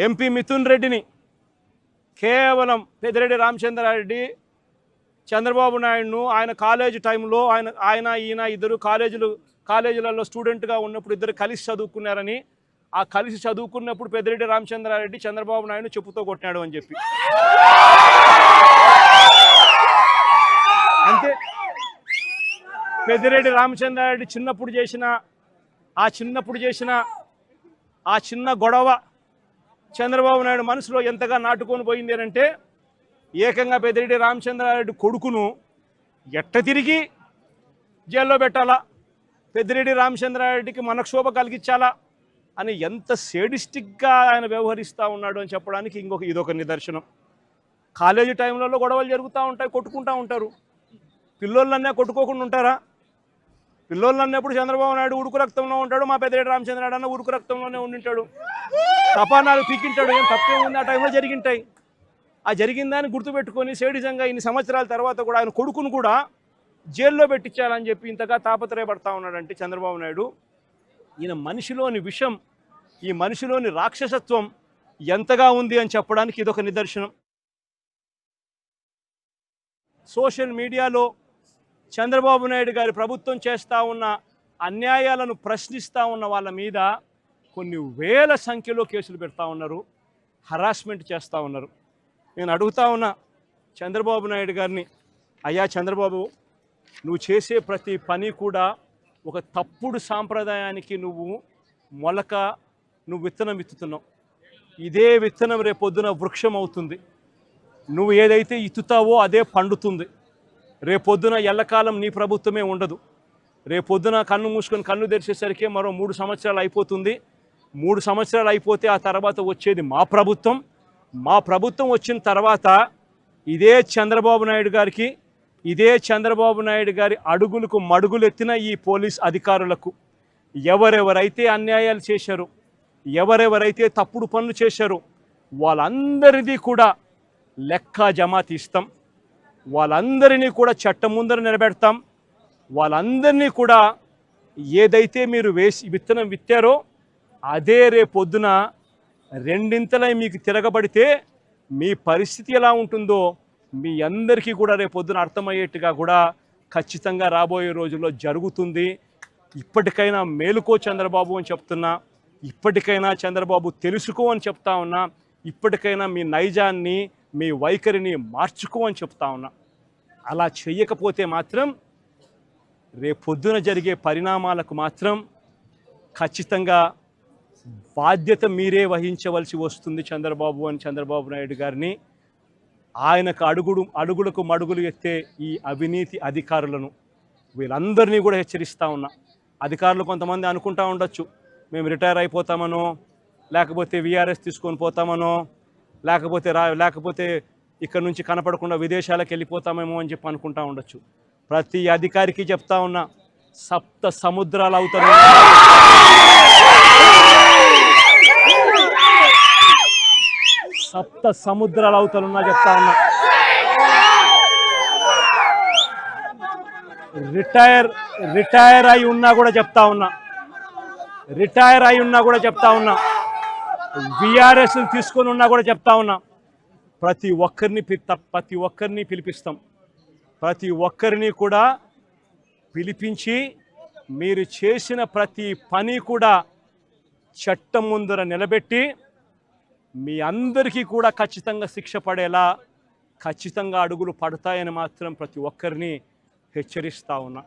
MP Mithun రెడ్డిని కేవలం పెద్దిరెడ్డి రామచంద్రారెడ్డి చంద్రబాబు నాయుడును ఆయన కాలేజ్ టైంలో ఆయన ఆయన ఈయన ఇద్దరు కాలేజీలు కాలేజీలలో స్టూడెంట్గా ఉన్నప్పుడు ఇద్దరు కలిసి చదువుకున్నారని ఆ కలిసి చదువుకున్నప్పుడు పెద్దిరెడ్డి రామచంద్రారెడ్డి చంద్రబాబు నాయుడు చెప్పుతో కొట్టినాడు అని చెప్పి. అంతే. పెద్దిరెడ్డి రామచంద్రారెడ్డి చిన్నప్పుడు చేసిన ఆ చిన్నప్పుడు చేసిన ఆ చిన్న గొడవ చంద్రబాబు నాయుడు మనసులో ఎంతగా నాటుకొని పోయింది అంటే ఏకంగా పెద్దిరెడ్డి రామచంద్రారెడ్డి కొడుకును ఎట్ట తిరిగి జైల్లో పెట్టాలా? పెద్దిరెడ్డి రామచంద్రారెడ్డికి మనక్షోభ కలిగించాలా? అని ఎంత సేడిస్టిక్గా ఆయన వ్యవహరిస్తూ ఉన్నాడు అని చెప్పడానికి ఇంకొక ఇదొక నిదర్శనం. కాలేజీ టైంలలో గొడవలు జరుగుతూ ఉంటాయి కొట్టుకుంటూ ఉంటారు. పిల్లోళ్ళన్నా కొట్టుకోకుండా ఉంటారా? పిల్లోళ్ళు అన్నప్పుడు చంద్రబాబు నాయుడు ఉడుకు రక్తంలో ఉంటాడు మా పెద్దిరెడ్డి రామచంద్రనాయుడు అన్న ఉడుకు రక్తంలోనే ఉండింటాడు. తపానాలు పీకింటాడు ఏం తప్పేముంది ఆ టైంలో జరిగింటాయి. ఆ జరిగిందని గుర్తుపెట్టుకొని సేడిజంగా ఇన్ని సంవత్సరాల తర్వాత కూడా ఆయన కొడుకును కూడా జైల్లో పెట్టించాలని చెప్పి ఇంతగా తాపత్రయపడతా ఉన్నాడంటే చంద్రబాబు నాయుడు. ఈయన మనిషిలోని విషం ఈ మనిషిలోని రాక్షసత్వం ఎంతగా ఉంది అని చెప్పడానికి ఇదొక నిదర్శనం. సోషల్ మీడియాలో చంద్రబాబు నాయుడు గారి ప్రభుత్వం చేస్తూ ఉన్న అన్యాయాలను ప్రశ్నిస్తూ ఉన్న వాళ్ళ మీద కొన్ని వేల సంఖ్యలో కేసులు పెడతా ఉన్నారు హరాస్మెంట్ చేస్తూ ఉన్నారు. నేను అడుగుతా ఉన్నా చంద్రబాబు నాయుడు గారిని అయ్యా చంద్రబాబు నువ్వు చేసే ప్రతి పని కూడా ఒక తప్పుడు సాంప్రదాయానికి నువ్వు మొలక నువ్వు విత్తనం విత్తుతున్నావు. ఇదే విత్తనం రేపొద్దున వృక్షం అవుతుంది నువ్వు ఏదైతే ఇత్తుతావో అదే పండుతుంది. రేపొద్దున ఎల్లకాలం నీ ప్రభుత్వమే ఉండదు. రేపొద్దున కన్ను మూసుకొని కన్ను తెరిచేసరికి మరో మూడు సంవత్సరాలు అయిపోతుంది. మూడు సంవత్సరాలు అయిపోతే ఆ తర్వాత వచ్చేది మా ప్రభుత్వం. మా ప్రభుత్వం వచ్చిన తర్వాత ఇదే చంద్రబాబు నాయుడు గారికి ఇదే చంద్రబాబు నాయుడు గారి అడుగులకు మడుగులెత్తిన ఈ పోలీస్ అధికారులకు ఎవరెవరైతే అన్యాయాలు చేశారో ఎవరెవరైతే తప్పుడు పనులు చేశారో వాళ్ళందరిది కూడా లెక్క జమా తీస్తాం వాళ్ళందరినీ కూడా చట్టం ముందర నిలబెడతాం. వాళ్ళందరినీ కూడా ఏదైతే మీరు వేసి విత్తనం విత్తారో అదే రేపొద్దున రెండింతలై మీకు తిరగబడితే మీ పరిస్థితి ఎలా ఉంటుందో మీ అందరికీ కూడా రేపొద్దున అర్థమయ్యేట్టుగా కూడా ఖచ్చితంగా రాబోయే రోజుల్లో జరుగుతుంది. ఇప్పటికైనా మేలుకో చంద్రబాబు అని చెప్తున్నా. ఇప్పటికైనా చంద్రబాబు తెలుసుకో అని చెప్తా ఉన్నా. ఇప్పటికైనా మీ నైజాన్ని మీ వైఖరిని మార్చుకో అని చెప్తా ఉన్నా. అలా చేయకపోతే మాత్రం రేపొద్దున జరిగే పరిణామాలకు మాత్రం ఖచ్చితంగా బాధ్యత మీరే వహించవలసి వస్తుంది చంద్రబాబు అని చంద్రబాబు నాయుడు గారిని. ఆయనకు అడుగుడు అడుగులకు మడుగులు ఎత్తే ఈ అవినీతి అధికారులను వీళ్ళందరినీ కూడా హెచ్చరిస్తూ ఉన్నా. అధికారులు కొంతమంది అనుకుంటా ఉండొచ్చు. మేము రిటైర్ అయిపోతామనో లేకపోతే విఆర్ఎస్ తీసుకొని పోతామనో లేకపోతే రా లేకపోతే ఇక్కడ నుంచి కనపడకుండా విదేశాలకు వెళ్ళిపోతామేమో అని చెప్పి అనుకుంటా ఉండొచ్చు. ప్రతి అధికారికి చెప్తా ఉన్నా సప్త సముద్రాలు అవుతారు సప్త సముద్రాలు అవుతారున్నా చెప్తా ఉన్నా. రిటైర్ రిటైర్ అయి ఉన్నా కూడా చెప్తా ఉన్నా. రిటైర్ అయి ఉన్నా కూడా చెప్తా ఉన్నా. విఆర్ఎస్ తీసుకొని ఉన్నా కూడా చెప్తా ఉన్నా ప్రతి ఒక్కరిని త- ప్రతి ఒక్కరిని పిలిపిస్తాం. ప్రతి ఒక్కరిని కూడా పిలిపించి మీరు చేసిన ప్రతి పని కూడా చట్టం ముందర నిలబెట్టి మీ అందరికీ కూడా ఖచ్చితంగా శిక్ష పడేలా ఖచ్చితంగా అడుగులు పడతాయని మాత్రం ప్రతి ఒక్కరిని హెచ్చరిస్తా ఉన్నా.